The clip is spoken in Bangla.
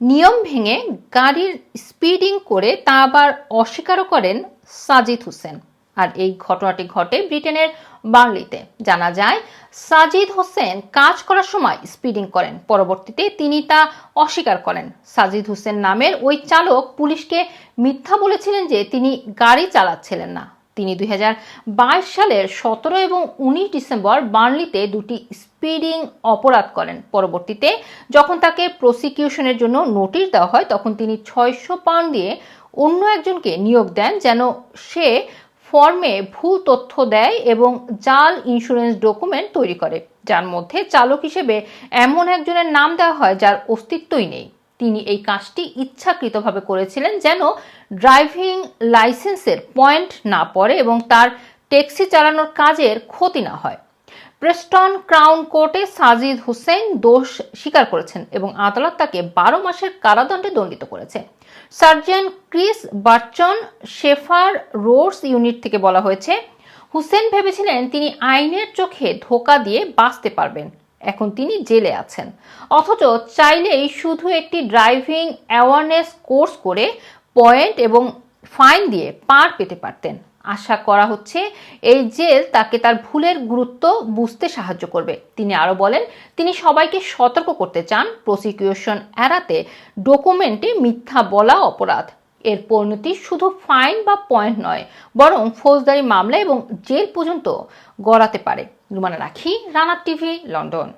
নিয়ম ভেঙে গাড়ির স্পিডিং করে তা আবার অস্বীকারও করেন সাজিদ হোসেন। আর এই ঘটনাটি ঘটে ব্রিটেনের বার্লিতে। জানা যায়, সাজিদ হোসেন কাজ করার সময় স্পিডিং করেন। পরবর্তীতে তিনি তা অস্বীকার করেন। সাজিদ হোসেন নামের ওই চালক পুলিশকে মিথ্যা বলেছিলেন যে তিনি গাড়ি চালাচ্ছিলেন না। তিনি দুই হাজার বাইশ সালের সতেরো এবং উনিশ ডিসেম্বর বার্নলিতে দুটি স্পিডিং অপরাধ করেন। পরবর্তীতে যখন তাকে প্রসিকিউশনের জন্য নোটিশ দেওয়া হয়, তখন তিনি ছয়শো পাউন্ড দিয়ে অন্য একজনকে নিয়োগ দেন যেন সে ফর্মে ভুল তথ্য দেয় এবং জাল ইন্স্যুরেন্স ডকুমেন্ট তৈরি করে। যার মধ্যে চালক হিসেবে এমন একজনের নাম দেওয়া হয় যার অস্তিত্বই নেই। তিনি এই কাজটি ইচ্ছাকৃতভাবে করেছিলেন যেন ড্রাইভিং লাইসেন্সের পয়েন্ট না পড়ে এবং তার ট্যাক্সি চালানোর কাজের ক্ষতি না হয়। প্রেস্টন ক্রাউন কোর্টে সাজিদ হোসেন দোষ স্বীকার করেছেন এবং আদালত তাকে বারো মাসের কারাদণ্ডে দণ্ডিত করেছে। Sergeant Chris Barchan Schaefer Rhodes unit থেকে বলা হয়েছে, হুসেন ভেবেছিলেন তিনি আইনের চোখে ধোকা দিয়ে বাঁচতে পারবেন। এখন তিনি জেলে আছেন। অথচ চাইলেই শুধু একটি ড্রাইভিং অ্যাওয়ারনেস কোর্স করে পয়েন্ট এবং ফাইন দিয়ে পার পেতে পারতেন। আশা করা হচ্ছে এই জেল তাকে তার ভুলের গুরুত্ব বুঝতে সাহায্য করবে। তিনি আরও বলেন, তিনি সবাইকে সতর্ক করতে চান, প্রসিকিউশন এড়াতে, ডকুমেন্টে মিথ্যা বলা অপরাধ। এর পরিণতি শুধু ফাইন বা পয়েন্ট নয়, বরং ফৌজদারি মামলা এবং জেল পর্যন্ত গড়াতে পারে। রুমানা রাখি রানার টিভি, লন্ডন।